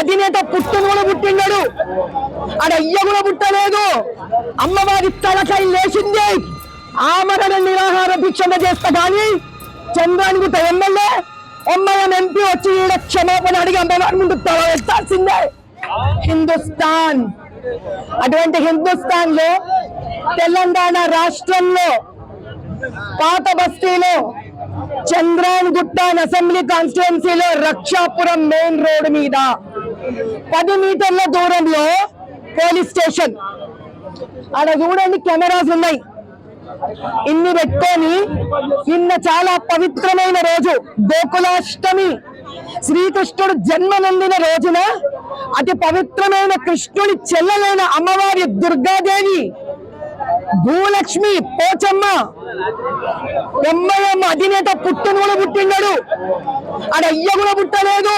అధినేత పుట్టును కూడా పుట్టిండడు. ఆడ అయ్య కూడా పుట్టలేదు. అమ్మవారి తలకాయ లేచింది. ఆమరణ నిరాహార భిక్షణ చేస్తా కానీ చంద్రానికి ఎమ్మెల్యే ఎమ్మెల్యే ఎంపీ వచ్చి ఈడ క్షమాపణ అడిగి అమ్మవారి ముందు తల ఎత్తాల్సిందే. హిందుస్థాన్. అటువంటి హిందుస్థాన్లో తెలంగాణ రాష్ట్రంలో పాత బస్తీలో చంద్రాన్ గుట్టాన్ అసెంబ్లీ కాన్స్టిట్యున్సీలో రక్షాపురం మెయిన్ రోడ్ మీద. పది మీటర్ల దూరంలో పోలీస్ స్టేషన్. ఆడ చూడండి కెమెరాస్ ఉన్నాయి. ఇన్ని పెట్టుకొని నిన్న చాలా పవిత్రమైన రోజు గోకులాష్టమి. శ్రీకృష్ణుడు జన్మ నొందిన రోజున అతి పవిత్రమైన కృష్ణుడి చెల్లెలైన అమ్మవారి దుర్గాదేవి భూలక్ష్మి పోచమ్మ. ఎంఐఎం అధినేత పుట్టును కూడా పుట్టిండడు. ఆడ అయ్య కూడా పుట్టలేదు.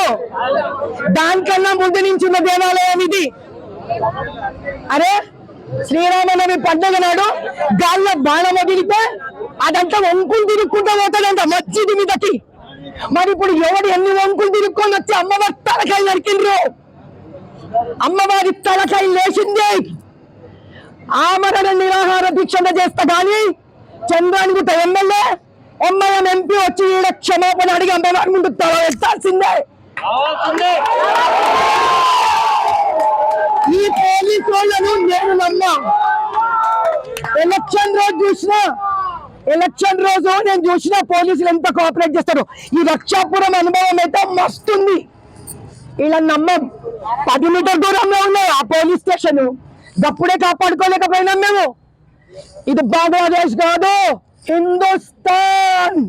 దానికన్నా ముందు నుంచి ఉన్న దేవాలయం ఇది. అరే శ్రీరామనవమి పండుగ నాడు గాల్లో బాణం వదిలితే అదంతా వంకులు తిరుక్కుంటూ పోతాడంట మచ్చిది మీదకి. మరి ఇప్పుడు ఎవడు ఎన్ని వంకులు తిరుక్కొని వచ్చి అమ్మవారి తలకాయ నరికిండ్రు? అమ్మవారి తలకాయ లేచిందే. ఆమరణ నిరాహార భిక్షణ చేస్తా కానీ చంద్రానికి ఎమ్మెల్యే ఎంఐఎం ఎంపీ వచ్చి ఈడ క్షమాపణ అడిగి అమ్మవారి ముందు తల ఎత్తాల్సిందే. ఈ పోలీస్ వాళ్ళను నేను నమ్మా. ఎలక్షన్ రోజు చూసిన ఎలక్షన్ రోజు నేను చూసిన పోలీసులు ఎంత కోఆపరేట్ చేస్తారు. ఈ రక్షాపురం అనుభవం అయితే మస్తుంది. ఇలా నమ్మం. పది మీటర్ దూరంలో ఉన్నాయి ఆ పోలీస్ స్టేషన్? గప్పుడే కాపాడుకోలేకపోయినాం మేము. ఇది బంగ్లాదేశ్ కాదు హిందుస్థాన్.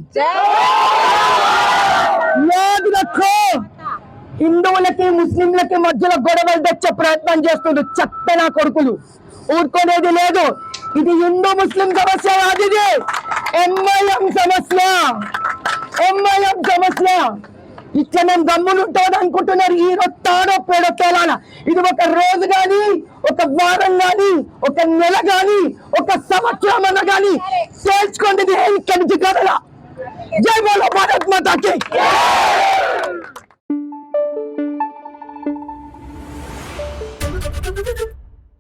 హిందువులకి ముస్లింలకి మధ్యలో గొడవలు తెచ్చే ప్రయత్నం చేస్తుంది చెత్త నా కొడుకులు. ఊరుకునేది లేదు. ఇది హిందూ ముస్లిం సమస్య కాదు ఇది. ఎంఐఎం సమస్య. ఎంఐఎం సమస్య. ఇట్లా మేము గమ్మునుంటాం అనుకుంటున్నారు. ఈ రోజు పేడో తేలాల. ఇది ఒక రోజు కానీ ఒక వారం కానీ ఒక నెల కానీ ఒక సంవత్సరం అన్న కానీ తేల్చుకోండి ఇక్కడి కదలా జై భారత్ మాతాకి. Thank you.